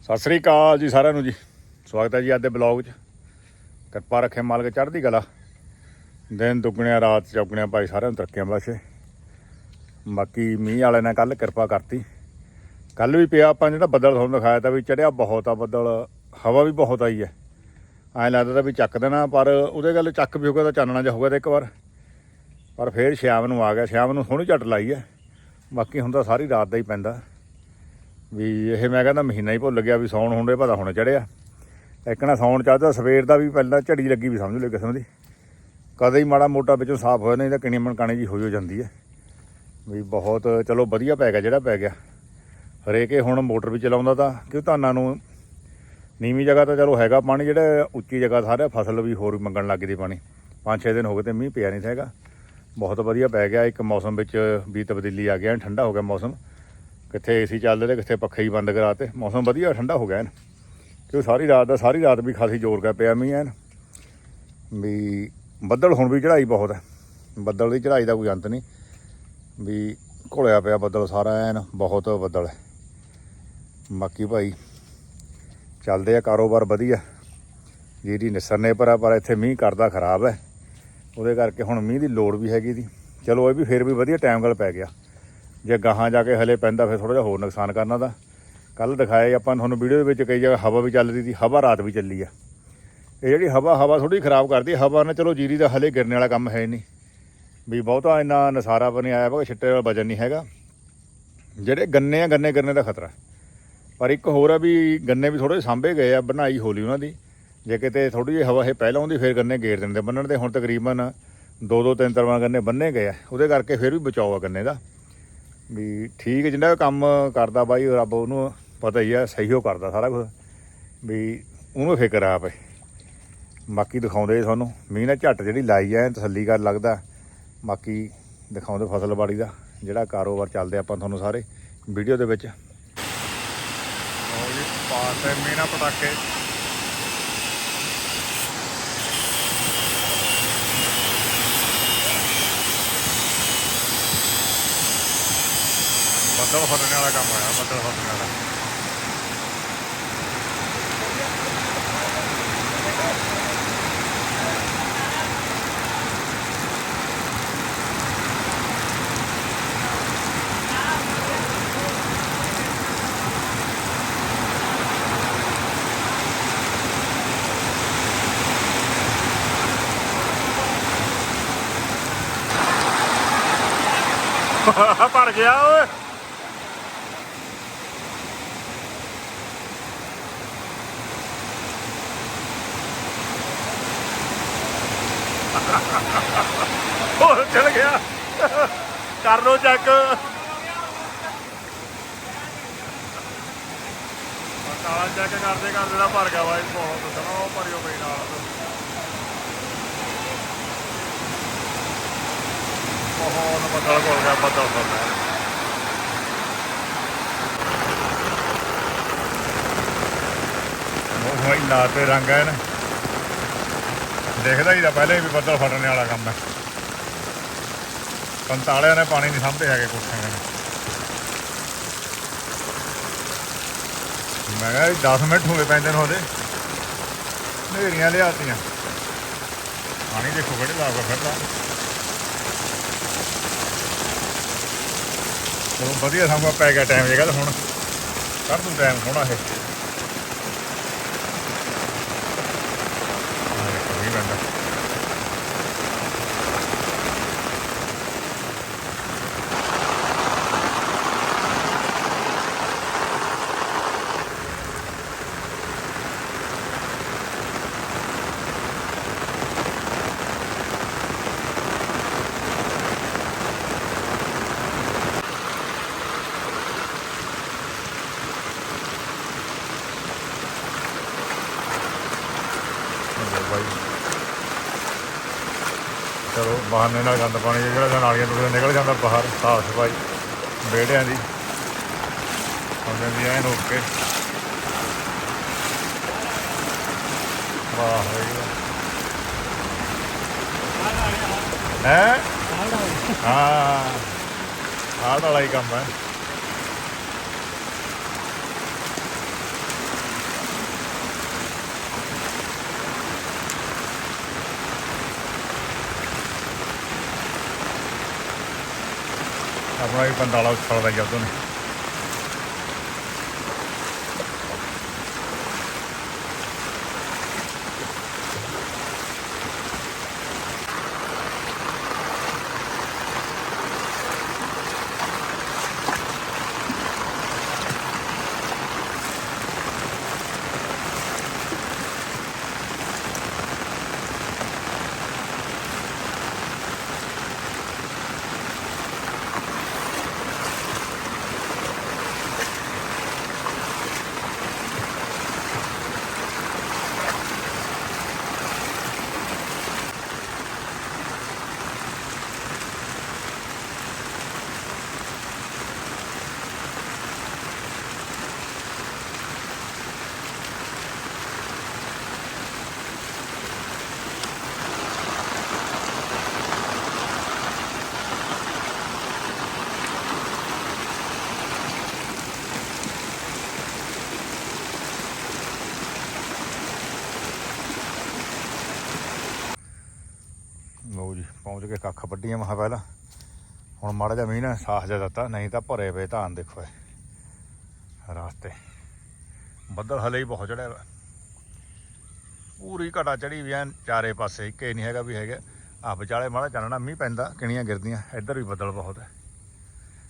ਸਤਿ ਸ੍ਰੀ ਅਕਾਲ ਜੀ ਸਾਰਿਆਂ ਨੂੰ ਜੀ। ਸਵਾਗਤ ਹੈ ਜੀ ਅੱਜ ਦੇ ਬਲੌਗ 'ਚ। ਕਿਰਪਾ ਰੱਖੇ ਮਾਲਕ ਚੜ੍ਹਦੀ ਕਲਾ। ਦਿਨ ਦੁੱਗਣਿਆ, ਰਾਤ ਚੌਗਣਿਆ, ਭਾਈ ਸਾਰਿਆਂ ਨੂੰ ਤਰੱਕੀਆਂ ਬਖਸ਼ੇ। ਬਾਕੀ ਮੀਂਹ ਵਾਲੇ ਨੇ ਕੱਲ ਕਿਰਪਾ ਕਰਤੀ। ਕੱਲ ਵੀ ਪਿਆ, ਆਪਾਂ ਜਿਹੜਾ ਬੱਦਲ ਤੁਹਾਨੂੰ ਦਿਖਾਇਆ ਤਾਂ ਵੀ ਚੜਿਆ ਬਹੁਤ ਆ ਬੱਦਲ। ਹਵਾ ਵੀ ਬਹੁਤ ਆਈ ਹੈ। ਐਂ ਲੱਗਦਾ ਤਾਂ ਵੀ ਚੱਕ ਦੇਣਾ, ਪਰ ਉਹਦੇ ਗੱਲ ਚੱਕ ਵੀ ਹੋ ਗਿਆ ਤਾਂ ਚਾਨਣਾ ਜਿਹਾ ਹੋ ਗਿਆ ਤਾਂ ਇੱਕ ਵਾਰ। ਪਰ ਫੇਰ ਸ਼ਾਮ ਨੂੰ ਆ ਗਿਆ ਸ਼ਾਮ ਨੂੰ ਸੋਹਣੀ ਝੱਟ ਲਾਈ ਹੈ। ਬਾਕੀ ਹੁੰਦਾ ਸਾਰੀ ਰਾਤ ਦਾ ਹੀ ਪੈਂਦਾ। ਵੀ ਇਹ ਮੈਂ ਕਹਿੰਦਾ ਮਹੀਨਾ ਹੀ ਭੁੱਲ ਗਿਆ ਵੀ ਸੌਣ ਹੁੰਦੇ ਪਤਾ ਹੁਣ ਚੜਿਆ। ਇੱਕ ਨਾ ਸੌਣ ਚਾਹਦਾ ਸਵੇਰ ਦਾ ਵੀ ਪਹਿਲਾਂ ਝੜੀ ਲੱਗੀ ਵੀ ਸਮਝ ਲਓ ਕਿਸਮ ਦੀ। ਕਦੇ ਹੀ ਮਾੜਾ ਮੋਟਾ ਵਿੱਚੋਂ ਸਾਫ਼ ਹੋਇਆ, ਨਹੀਂ ਤਾਂ ਕਿਣੀ ਮਣਕਾਣੇ ਜੀ ਹੋਈ ਹੋ ਜਾਂਦੀ ਹੈ। ਵੀ ਬਹੁਤ, ਚਲੋ ਵਧੀਆ ਪੈ ਗਿਆ ਜਿਹੜਾ ਪੈ ਗਿਆ। ਹਰੇਕੇ ਹੁਣ ਮੋਟਰ ਵੀ ਚਲਾਉਂਦਾ ਤਾਂ, ਕਿਉਂ ਧਾਨਾਂ ਨੂੰ ਨੀਵੀਂ ਜਗ੍ਹਾ ਤਾਂ ਚਲੋ ਹੈਗਾ ਪਾਣੀ, ਜਿਹੜਾ ਉੱਚੀ ਜਗ੍ਹਾ ਸਾਰੇ ਫਸਲ ਵੀ ਹੋਰ ਮੰਗਣ ਲੱਗ ਗਈ ਪਾਣੀ। ਪੰਜ ਛੇ ਦਿਨ ਹੋ ਗਏ ਤੇ ਮੀਂਹ ਪਿਆ ਨਹੀਂ ਹੈਗਾ। ਬਹੁਤ ਵਧੀਆ ਪੈ ਗਿਆ, ਇੱਕ ਮੌਸਮ ਵਿੱਚ ਵੀ ਤਬਦੀਲੀ ਆ ਗਿਆ, ਠੰਡਾ ਹੋ ਗਿਆ ਮੌਸਮ। ਕਿੱਥੇ ਏਸੀ ਚੱਲਦੇ ਤੇ ਕਿੱਥੇ ਪੱਖੇ ਹੀ ਬੰਦ ਕਰਾਤੇ। ਮੌਸਮ ਵਧੀਆ, ਠੰਡਾ ਹੋ ਗਿਆ ਐਨ। ਕਿਉਂ ਸਾਰੀ ਰਾਤ ਦਾ ਸਾਰੀ ਰਾਤ ਵੀ ਖਾਸੀ ਜ਼ੋਰ ਕਾ ਪਿਆ ਮੀਂਹ ਐਨ। ਵੀ ਬੱਦਲ ਹੁਣ ਵੀ ਚੜਾਈ ਬਹੁਤ ਹੈ ਬੱਦਲ ਦੀ ਚੜਾਈ ਦਾ ਕੋਈ ਅੰਤ ਨਹੀਂ। ਵੀ ਘੁਲਿਆ ਪਿਆ ਬੱਦਲ ਸਾਰਾ ਐਨ, ਬਹੁਤ ਬੱਦਲ ਹੈ ਬਾਕੀ ਭਾਈ, ਚੱਲਦੇ ਆ ਕਾਰੋਬਾਰ ਵਧੀਆ। ਜਿਹੜੀ ਨਿਸਰਨੇ ਪਰ ਆ, ਪਰ ਇੱਥੇ ਮੀਂਹ ਕਰਦਾ ਖਰਾਬ ਹੈ ਉਹਦੇ ਕਰਕੇ ਹੁਣ ਮੀਂਹ ਦੀ ਲੋੜ ਵੀ ਹੈਗੀ ਦੀ ਚਲੋ ਇਹ ਵੀ ਫੇਰ ਵੀ ਵਧੀਆ ਟਾਈਮ ਗੱਲ ਪੈ ਗਿਆ। ਜੇ ਗਾਹਾਂ ਜਾ ਕੇ ਹਲੇ ਪੈਂਦਾ ਫਿਰ ਥੋੜਾ ਜਿਹਾ ਹੋਰ ਨੁਕਸਾਨ ਕਰਨਾ ਦਾ ਕੱਲ ਦਿਖਾਇਆ ਆਪਾਂ ਤੁਹਾਨੂੰ ਵੀਡੀਓ ਦੇ ਵਿੱਚ ਕਈ ਜਗ੍ਹਾ ਹਵਾ ਵੀ ਚੱਲ ਰਹੀ ਸੀ, ਹਵਾ ਰਾਤ ਵੀ ਚੱਲੀ ਆ। ਇਹ ਜਿਹੜੀ ਹਵਾ ਹਵਾ ਥੋੜੀ ਖਰਾਬ ਕਰਦੀ ਹਵਾ ਨੇ ਚਲੋ ਜੀਰੀ ਦਾ ਹਲੇ ਗਿਰਨੇ ਵਾਲਾ ਕੰਮ ਹੈ ਨਹੀਂ। ਵੀ ਬਹੁਤਾ ਇੰਨਾ ਨਸਾਰਾ ਵੀ ਨਹੀਂ ਆਇਆ ਵਾ, ਛਿੱਟੇ ਵਾਲਾ ਵਜਨ ਨਹੀਂ ਹੈਗਾ। ਜਿਹੜੇ ਗੰਨੇ ਆ, ਗੰਨੇ ਗਿਰਨੇ ਦਾ ਖਤਰਾ। ਪਰ ਇੱਕ ਹੋਰ ਆ ਵੀ ਗੰਨੇ ਵੀ ਥੋੜੇ ਸਾਂਭੇ ਗਏ ਆ, ਬਣਾਈ ਹੋਲੀ ਉਹਨਾਂ ਦੀ। ਜੇ ਕਿਤੇ ਥੋੜੀ ਜਿਹੀ ਹਵਾ ਇਹ ਪਹਿਲਾਂ ਆਉਂਦੀ, ਫਿਰ ਗੰਨੇ ਗੇਰ ਦਿੰਦੇ। ਬੰਨਣ ਦੇ ਹੁਣ ਤਕਰੀਬਨ ਦੋ ਦੋ ਤਿੰਨ ਤਿੰਨ ਗੰਨੇ ਬੰਨੇ ਗਏ ਆ। ਉਹਦੇ ਕਰਕੇ ਫਿਰ ਵੀ ਬਚਾਓ ਆ ਗੰਨੇ ਦਾ। ਵੀ ਠੀਕ ਜਿੰਨਾ ਕੰਮ ਕਰਦਾ ਬਾਈ, ਰੱਬ ਉਹਨੂੰ ਪਤਾ ਹੀ ਆ, ਸਹੀ ਉਹ ਕਰਦਾ ਸਾਰਾ ਕੁਝ ਵੀ ਉਹਨੂੰ ਫਿਕਰ ਆ ਪਏ ਬਾਕੀ ਦਿਖਾਉਂਦੇ ਤੁਹਾਨੂੰ ਮੀਂਹ ਨਾਲ ਝੱਟ ਜਿਹੜੀ ਲਾਈ ਐ ਤਸੱਲੀ ਕਰ ਲੱਗਦਾ। ਬਾਕੀ ਦਿਖਾਉਂਦੇ ਫਸਲਬਾੜੀ ਦਾ, ਜਿਹੜਾ ਕਾਰੋਬਾਰ ਚੱਲਦੇ ਆਪਾਂ ਤੁਹਾਨੂੰ ਸਾਰੇ, ਵੀਡੀਓ ਦੇ ਵਿੱਚ। ਲਓ ਜੀ ਪਾਤੇ ਮੀਨਾ ਪਟਾਕੇ ਬੱਦਲ ਫਟਣ ਵਾਲਾ ਕੰਮ ਹੋਇਆ ਬੱਦਲ ਫਟਣ ਵਾਲਾ ਭਰ ਗਿਆ ਹੋਰ ਚਲ ਗਿਆ। ਕਰ ਲੋ ਚੈੱਕ ਕਾਲਾ ਚੱਕ ਕਰਦੇ ਕਰਦੇ ਦਾ ਭਰ ਗਿਆ ਬਾਈ, ਬਹੁਤ ਸੋਹਣਾ ਉਹ ਭਰਿਓ ਬਈ ਨਾਲ। ਬਹੁਤ ਬੱਦਲ ਕੋਲ ਗਿਆ ਬੱਦਲ ਕੋਲ ਉਹ ਹੋਈ ਨਾ ਤੇ ਰੰਗ ਹੈ ਨਾ ਦੇਖਦਾ ਹੀ ਤਾਂ ਪਹਿਲੇ ਵੀ ਬੱਦਲ ਫਟਣ ਵਾਲਾ ਕੰਮ ਹੈ। ਪੰਤਾਲਿਆਂ ਨੇ ਪਾਣੀ ਨਹੀਂ ਸਾਂਭੇ ਹੈਗੇ ਕੋਠਿਆਂ ਦੇ। ਮੈਂ ਕਿਹਾ 10 ਮਿੰਟ ਹੋਏ ਪੈਂਦੇ ਨੇ ਉਹਦੇ ਨੇਰੀਆਂ ਲਿਆਤੀਆਂ। ਪਾਣੀ ਦੇਖੋ ਕਿਹੜੇ ਲਾ ਕੇ ਫਿਰਦਾ। ਚਲੋ ਵਧੀਆ ਸੰਗਾ ਪੈ ਗਿਆ ਟਾਈਮ ਜੇਗਾ ਹੁਣ। ਕਰ ਦੂੰ ਟਾਈਮ ਸੋਹਣਾ ਇਹ ਆਹ ਦੇਖੋ ਮੀਂਹ ਪੈਂਦਾ ਚਲੋ ਬਾਈ ਬਹਾਨੇ ਨਾਲ ਗੰਦ ਪਾਣੀ ਜਿਹੜਾ ਨਾਲੀਆਂ ਤੋਂ ਨਿਕਲ ਜਾਂਦਾ ਬਾਹਰ ਸਾਫ਼ ਸਫ਼ਾਈ ਵਿਹੜਿਆਂ ਦੀ। ਹੋ ਜਾਂਦੀ ਐਨ ਓਕੇ ਵਾਹ ਹੋਈ ਹੈ? ਹਾਂ ਆਹ ਵਾਲਾ ਹੀ ਕੰਮ ਹੈ। ਆਪਣਾ ਵੀ ਪੰਡਾਲਾ ਉਛਲਦਾ ਜਦੋਂ ਨੇ ਲਓ ਜੀ ਪਹੁੰਚ ਕੇ ਕੱਖ ਵੱਡੀਆਂ ਮਹਾ ਪਹਿਲਾਂ। ਹੁਣ ਮਾੜਾ ਜਿਹਾ ਮੀਂਹ ਨੇ ਸਾਹ ਜਿਹਾ ਦਿੱਤਾ, ਨਹੀਂ ਤਾਂ ਭਰੇ ਪਏ ਧਾਨ ਦੇਖੋ ਇਹ। ਰਾਸਤੇ। ਬੱਦਲ ਹਲੇ ਹੀ ਬਹੁਤ ਚੜਿਆ ਵਾ। ਪੂਰੀ ਘਟਾ ਚੜੀ ਵੀ ਐਨ ਚਾਰੇ ਪਾਸੇ, ਇੱਕੇ ਨਹੀਂ ਹੈਗਾ ਵੀ ਹੈਗਾ। ਆ ਵਿਚਾਲੇ ਮਾੜਾ ਚੱਲਣਾ ਮੀਂਹ ਪੈਂਦਾ, ਕਿਣੀਆਂ ਗਿਰਦੀਆਂ, ਇੱਧਰ ਵੀ ਬੱਦਲ ਬਹੁਤ ਹੈ।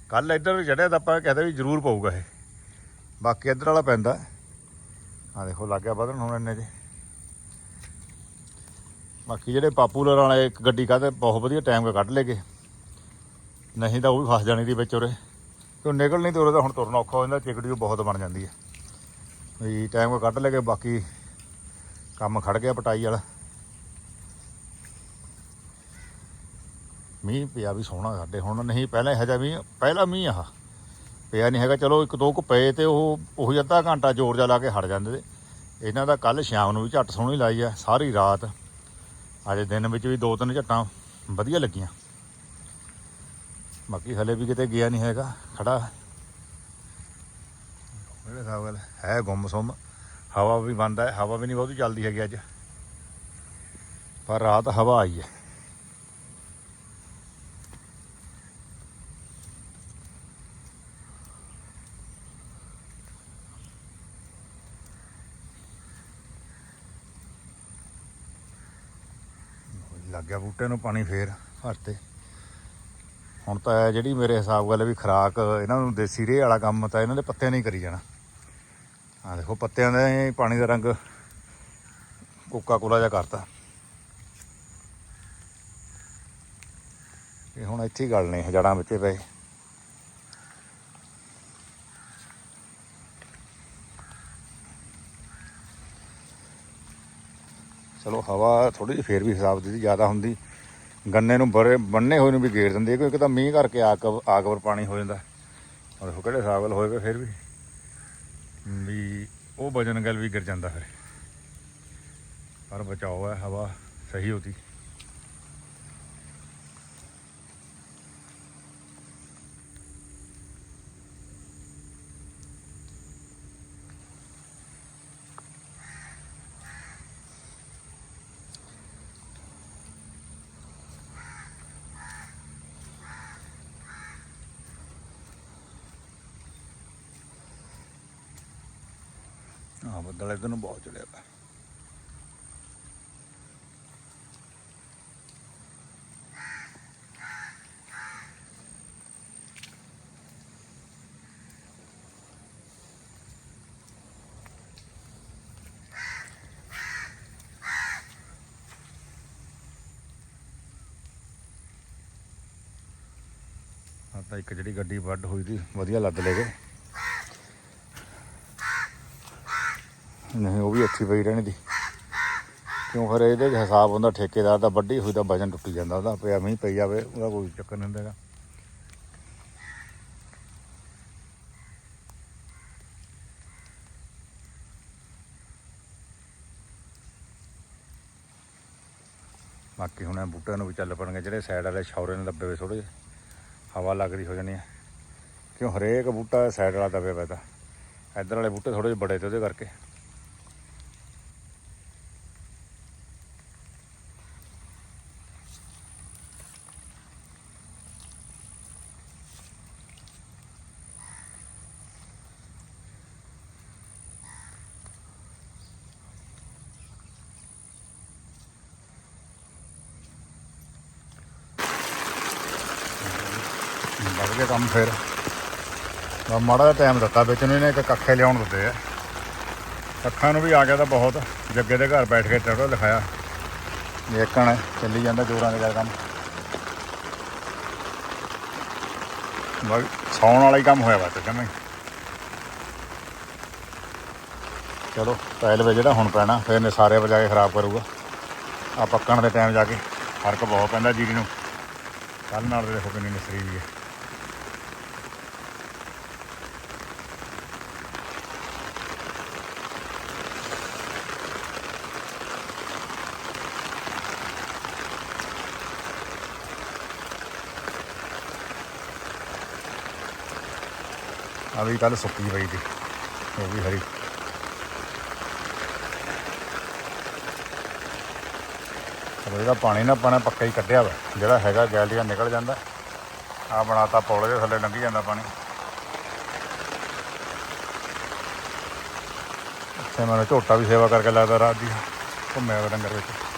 ਕੱਲ ਇੱਧਰ ਵੀ ਚੜਿਆ ਤਾਂ ਆਪਾਂ ਕਹਿੰਦੇ ਵੀ ਜ਼ਰੂਰ ਪਊਗਾ ਇਹ। ਬਾਕੀ ਇੱਧਰ ਵਾਲਾ ਪੈਂਦਾ। ਆ ਦੇਖੋ, ਲੱਗ ਗਿਆ ਵਧਣ ਹੁਣ ਇੰਨੇ ਜੇ। ਬਾਕੀ ਜਿਹੜੇ ਪਾਪੂਲਰ ਵਾਲੇ ਇੱਕ ਗੱਡੀ ਕਾਹਦੇ, ਬਹੁਤ ਵਧੀਆ ਟਾਈਮ ਕੱਢ ਲੇਗੇ ਨਹੀਂ ਤਾਂ ਉਹ ਵੀ ਫਸ ਜਾਣੀ ਦੀ ਵਿੱਚ ਉਰੇ। ਕਿਉਂ ਨਿਕਲ ਨਹੀਂ ਤੇ ਉਰੇ ਤਾਂ ਹੁਣ ਤੁਰਨਾ ਔਖਾ ਹੋ ਜਾਂਦਾ ਚਿਕੜੀ ਉਹ ਬਹੁਤ ਬਣ ਜਾਂਦੀ ਹੈ। ਵੀ ਟਾਈਮ ਕੱਢ ਲੇਗੇ ਬਾਕੀ ਕੰਮ ਖੜ ਗਿਆ ਪਟਾਈ ਵਾਲਾ। ਮੀਂਹ ਪਿਆ ਵੀ ਸੋਹਣਾ ਸਾਡੇ, ਹੁਣ ਨਹੀਂ ਪਹਿਲਾਂ ਇਹੋ ਜਿਹਾ ਮੀਂਹ, ਪਹਿਲਾ ਮੀਂਹ ਆਹ। ਪਿਆ ਨਹੀਂ ਹੈਗਾ, ਚਲੋ ਇੱਕ ਦੋ ਕੁ ਪਏ ਤੇ ਉਹ, ਉਹੀ ਅੱਧਾ ਘੰਟਾ ਜ਼ੋਰ ਜਾ ਲਾ ਕੇ ਹਟ ਜਾਂਦੇ ਇਹਨਾਂ ਦਾ ਕੱਲ ਸ਼ਾਮ ਨੂੰ ਵੀ ਝੱਟ ਸੋਹਣੀ ਲਾਈ ਆ, ਸਾਰੀ ਰਾਤ। ਅੱਜ ਦਿਨ ਵਿੱਚ ਵੀ ਦੋ ਤਿੰਨ ਝੱਟਾਂ ਵਧੀਆ ਲੱਗੀਆਂ। ਬਾਕੀ ਹਲੇ ਵੀ ਕਿਤੇ ਗਿਆ ਨਹੀਂ ਹੈਗਾ, ਖੜਾ ਮੇਰੇ ਹਿਸਾਬ ਨਾਲ ਹੈ ਗੁੰਮ ਸੁੰਮ ਹਵਾ ਵੀ ਬੰਦ ਹੈ, ਹਵਾ ਵੀ ਨਹੀਂ ਬਹੁਤੀ ਚੱਲਦੀ ਹੈਗੀ ਅੱਜ। ਪਰ ਰਾਤ ਹਵਾ ਆਈ ਹੈ। ਲੱਗ ਗਿਆ ਬੂਟੇ ਨੂੰ ਪਾਣੀ ਫੇਰ ਹਰਤੇ ਹੁਣ ਤਾਂ ਇਹ ਜਿਹੜੀ ਮੇਰੇ ਹਿਸਾਬ ਗੱਲ ਵੀ ਖਰਾਕ ਇਹਨਾਂ ਨੂੰ ਦੇਸੀ ਰੇਹ ਵਾਲਾ ਕੰਮ ਤਾਂ ਇਹਨਾਂ ਦੇ ਪੱਤਿਆਂ ਨਹੀਂ ਕਰੀ ਜਾਣਾ। ਆ ਦੇਖੋ ਪੱਤਿਆਂ ਦਾ ਪਾਣੀ ਦਾ ਰੰਗ ਕੋਕਾ ਕੋਲਾ ਜਿਹਾ ਕਰਤਾ। ਇਹ ਹੁਣ ਇੱਥੇ ਹੀ ਗਲਣੇ ਆ, ਜੜਾਂ ਵਿੱਚ ਪਏ। ਚਲੋ ਹਵਾ ਥੋੜੀ ਜਿਹੀ ਫੇਰ ਵੀ ਹਿਸਾਬ ਦੀ ਜ਼ਿਆਦਾ ਹੁੰਦੀ। ਗੰਨੇ ਨੂੰ ਬਰੇ ਬੰਨੇ ਹੋਏ ਨੂੰ ਵੀ ਗੇੜ ਦਿੰਦੇ ਆ, ਕਿਉਂਕਿ ਤਾਂ ਮੀਂਹ ਕਰਕੇ ਆਕ ਆਗਵਰ ਪਾਣੀ ਹੋ ਜਾਂਦਾ। ਔਰ ਦੇਖੋ ਕਿਹੜੇ ਹਿਸਾਬ ਨਾਲ ਹੋਏ ਪਏ ਫਿਰ ਵੀ? ਵੀ ਉਹ ਵਜਨ ਗੱਲ ਵੀ ਗਿਰ ਜਾਂਦਾ ਫਿਰ। ਪਰ ਬਚਾਓ ਹੈ ਹਵਾ ਸਹੀ ਹੋਤੀ ਹਾਂ ਬੱਦਲ ਇਧਰ ਨੂੰ ਬਹੁਤ ਚੜਿਆ ਪਿਆ ਤਾਂ ਇੱਕ ਜਿਹੜੀ ਗੱਡੀ ਵੱਡ ਹੋਈ ਸੀ, ਵਧੀਆ ਲੱਦ ਲੈ ਗਏ ਨਹੀਂ, ਉਹ ਵੀ ਅੱਛੀ ਪਈ ਰਹਿਣ ਦੀ। ਕਿਉਂ ਫਿਰ ਇਹਦੇ 'ਚ ਹਿਸਾਬ ਹੁੰਦਾ ਠੇਕੇਦਾਰ ਦਾ ਵੱਡੀ ਹੋਈ ਤਾਂ ਵਜਨ ਟੁੱਟੀ ਜਾਂਦਾ, ਉਹਦਾ ਪਿਆ ਮੀਂਹ ਪਈ ਜਾਵੇ, ਉਹਦਾ ਕੋਈ ਚੱਕਰ ਨਹੀਂ ਹੁੰਦਾਗਾ ਬਾਕੀ ਹੁਣ ਇਹ ਬੂਟਿਆਂ ਨੂੰ ਵੀ ਚੱਲ ਪਣਗੇ, ਜਿਹੜੇ ਸਾਈਡ ਵਾਲੇ ਸ਼ੌਰੇ ਨੇ ਦੱਬੇ ਹੋਏ ਥੋੜੇ ਜਿਹੇ, ਹਵਾ ਲੱਗਦੀ ਹੋ ਜਾਣੀ ਹੈ ਕਿਉਂ ਹਰੇਕ ਬੂਟਾ ਸਾਈਡ ਵਾਲਾ ਦਬੇ ਪਿਆ ਤਾਂ, ਇੱਧਰ ਵਾਲੇ ਬੂਟੇ ਥੋੜੇ ਜਿਹੇ ਬੜੇ ਤੇ ਉਹਦੇ ਕਰਕੇ। ਕੇ ਕੰਮ ਫਿਰ। ਮਾੜਾ ਜਿਹਾ ਟਾਈਮ ਦਿੱਤਾ, ਵਿੱਚ ਨੂੰ ਇਹਨੇ ਇੱਕ ਕੱਖੇ ਲਿਆਉਣ ਦਿੱਤੇ ਆ। ਕੱਖਾਂ ਨੂੰ ਵੀ ਆ ਗਿਆ ਤਾਂ ਬਹੁਤ, ਜੱਗੇ ਦੇ ਘਰ ਬੈਠ ਕੇ ਟੜੋ ਲਿਖਾਇਆ। ਦੇਖਣ ਚੱਲੀ ਜਾਂਦਾ ਜੋਰਾਂ ਦੇ ਗੱਲ ਕੰਮ। ਬਸ ਸੌਣ ਵਾਲਾ ਹੀ ਕੰਮ ਹੋਇਆ ਵਾ ਤੇ ਜਮੇ ਚਲੋ, ਟਾਇਲ ਵੇ ਜਿਹੜਾ ਹੁਣ ਪੈਣਾ, ਫਿਰ ਨੇ ਸਾਰੇ ਵਜਾ ਕੇ ਖਰਾਬ ਕਰੂਗਾ। ਆ ਪੱਕਣ ਦੇ ਟਾਈਮ ਜਾ ਕੇ, ਫ਼ਰਕ ਬਹੁਤ ਪੈਂਦਾ ਜੀਰੀ ਨੂੰ। ਕੱਲ ਨਾਲ ਤੇ ਦੇਖੋ ਕਿੰਨੀ ਨਿਸਰੀ ਵੀ ਹੈ। ਆ ਵੀ ਕੱਲ ਸੁੱਕੀ ਪਈ ਸੀ, ਉਹ ਵੀ ਹਰੀ। ਚਲੋ ਇਹਦਾ ਪਾਣੀ ਨਾ ਪਾਣਾ ਪੱਕਾ ਹੀ ਕੱਢਿਆ ਵਾ, ਜਿਹੜਾ ਹੈਗਾ ਗੈਲੀਆ ਨਿਕਲ ਜਾਂਦਾ। ਆ ਬਣਾਤਾ ਪੌਲੇ ਦੇ ਥੱਲੇ ਲੰਘੀ ਜਾਂਦਾ ਪਾਣੀ। ਇੱਥੇ ਮੈਨੂੰ ਝੋਟਾ ਵੀ ਸੇਵਾ ਕਰਕੇ ਲੱਗਦਾ ਰਾਤ ਦੀ, ਘੁੰਮਿਆ ਵਾ ਡੰਗਰ ਵਿੱਚ।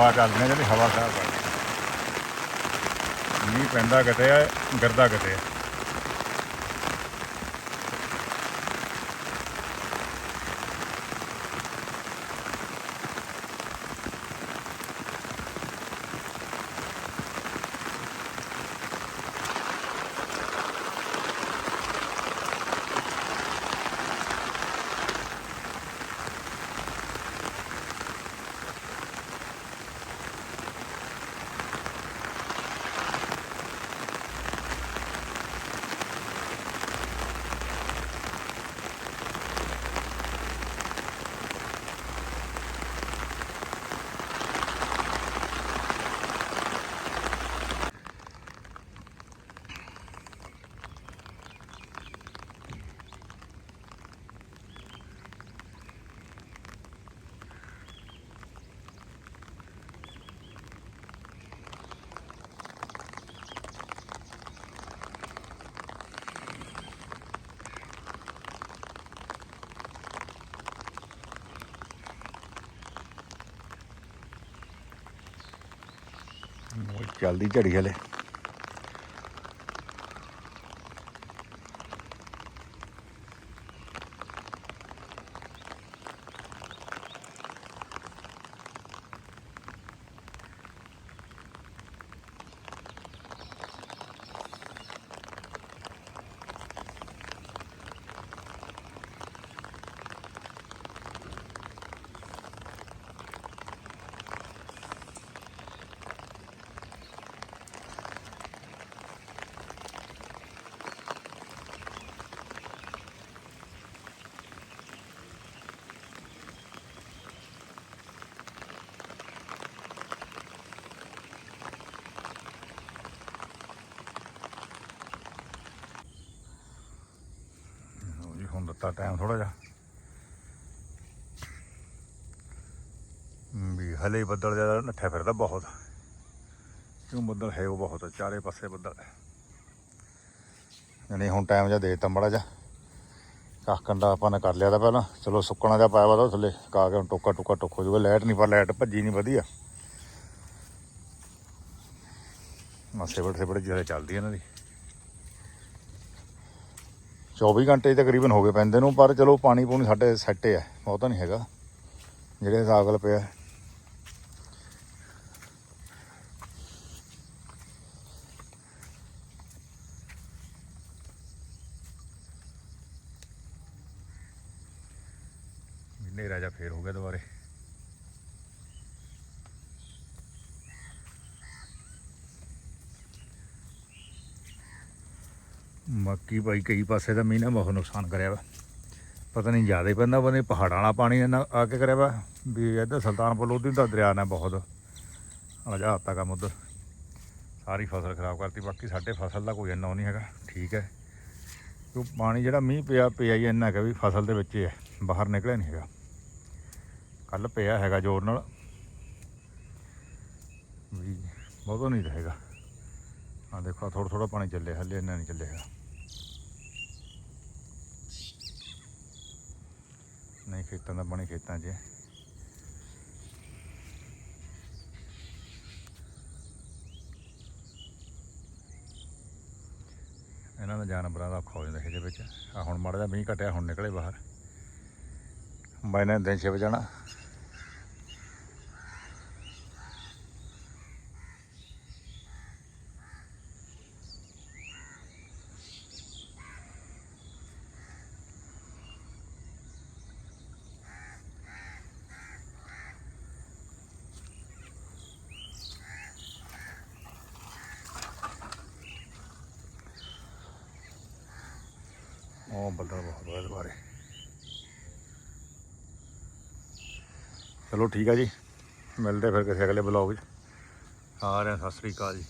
ਹਵਾ ਚੱਲਦੀ ਹੈ ਜਿਹੜੀ ਹਵਾ ਖਰਾਬ ਮੀਂਹ ਪੈਂਦਾ ਕਿਤੇ ਆ ਗਿਰਦਾ ਕਿਤੇ ਆ ਉਹ ਚੱਲਦੀ ਝੜੀ ਹਲੇ ਲਓ ਜੀ ਹੁਣ ਦਿੱਤਾ ਟਾਈਮ ਥੋੜਾ ਜਿਹਾ। ਵੀ ਹਲੇ ਬੱਦਲ ਜ਼ਿਆਦਾ ਨੱਠਿਆ ਫਿਰਦਾ ਬਹੁਤ। ਕਿਉਂ ਬੱਦਲ ਹੈ ਉਹ ਬਹੁਤ, ਚਾਰੇ ਪਾਸੇ ਬੱਦਲ। ਹੈ ਯਾਨੀ ਹੁਣ ਟਾਈਮ ਜਿਹਾ ਦੇ ਦਿੱਤਾ ਮੜਾ ਜਿਹਾ। ਕੱਖ ਕੰਡਾ ਆਪਾਂ ਨੇ ਕਰ ਲਿਆ ਤਾਂ ਪਹਿਲਾਂ। ਚਲੋ, ਸੁੱਕਣਾ ਜਿਹਾ ਪਾਇਆ ਵਾ ਤਾਂ ਥੱਲੇ ਕਾ ਕੇ ਹੁਣ ਟੋਕਾ ਟੋਕਾ ਟੁੱਕ ਹੋ ਜਾਊਗਾ। ਲਾਈਟ ਨਹੀਂ ਪਰ ਲਾਈਟ ਭੱਜੀ ਨਹੀਂ ਵਧੀਆ। ਮਾਸੇ ਬੜੇ ਬੜੇ ਜਿਹੜੇ ਚੱਲਦੀ ਇਹਨਾਂ ਦੀ। 24 ਘੰਟੇ ਤਕਰੀਬਨ ਹੋ ਗਏ ਪੈਂਦੇ ਨੂੰ, ਪਰ ਚਲੋ ਪਾਣੀ ਪੂਣੀ ਸਾਡੇ ਸੈੱਟ ਹੈ ਬਹੁਤਾ ਨਹੀਂ ਹੈਗਾ। ਜਿਹੜੇ ਸਾਗਲ ਪਿਆ ਹਨੇਰਾ ਜਿਹਾ ਫੇਰ ਹੋ ਗਿਆ ਦੁਬਾਰੇ ਬਾਕੀ ਭਾਈ ਕਈ ਪਾਸੇ ਦਾ ਮੀਂਹ ਨੇ ਬਹੁਤ ਨੁਕਸਾਨ ਕਰਿਆ ਵਾ। ਪਤਾ ਨਹੀਂ ਜ਼ਿਆਦਾ ਹੀ ਪੈਂਦਾ ਬੰਦੇ ਪਹਾੜਾਂ ਵਾਲਾ ਪਾਣੀ ਇਹਨਾਂ ਆ ਕੇ ਕਰਿਆ ਵਾ ਵੀ ਇੱਧਰ ਸੁਲਤਾਨਪੁਰ ਲੋਧੀ ਦਾ ਦਰਿਆ ਨੇ ਬਹੁਤ। ਅਜਾ ਹੱਤਾ ਕੰਮ ਉਧਰ। ਸਾਰੀ ਫਸਲ ਖਰਾਬ ਕਰਤੀ, ਬਾਕੀ ਸਾਡੇ ਫਸਲ ਦਾ ਕੋਈ ਇੰਨਾ ਉਹ ਨਹੀਂ ਹੈਗਾ, ਠੀਕ ਹੈ। ਕਿਉਂ ਪਾਣੀ ਜਿਹੜਾ ਮੀਂਹ ਪਿਆ ਪਿਆ ਹੀ ਇੰਨਾ ਕਿ ਵੀ ਫਸਲ ਦੇ ਵਿੱਚ ਹੈ ਬਾਹਰ ਨਿਕਲਿਆ ਨਹੀਂ ਹੈਗਾ। ਕੱਲ ਪਿਆ ਹੈਗਾ ਜ਼ੋਰ ਨਾਲ। ਵੀ ਬਹੁਤ ਨਹੀਂ ਰਹੇਗਾ। ਆ ਦੇਖੋ ਥੋੜਾ ਥੋੜਾ ਪਾਣੀ ਚੱਲੇ ਹਲੇ ਇੰਨਾ ਨਹੀਂ ਚੱਲੇਗਾ ਖੇਤਾਂ ਦਾ ਪਾਣੀ ਖੇਤਾਂ 'ਚ। ਹੈ। ਇਹਨਾਂ ਦਾ ਜਾਨਵਰਾਂ ਦਾ ਔਖਾ ਹੋ ਜਾਂਦਾ ਇਹਦੇ ਵਿੱਚ। ਆ ਹੁਣ ਮਾੜਾ ਜਿਹਾ ਮੀਂਹ ਘਟਿਆ, ਹੁਣ ਨਿਕਲੇ ਬਾਹਰ। ਬਾਇਨਾ ਦਿਨ ਛਿਪ ਜਾਣਾ। ਉਹ ਬੱਦਲ ਬਹੁਤ ਹੋਇਆ ਦੁਬਾਰੇ ਚਲੋ ਠੀਕ ਆ ਜੀ। ਮਿਲਦੇ ਫਿਰ ਕਿਸੇ ਅਗਲੇ ਬਲੌਗ 'ਚ। ਸਾਰਿਆਂ ਸਤਿ ਸ੍ਰੀ ਅਕਾਲ ਜੀ।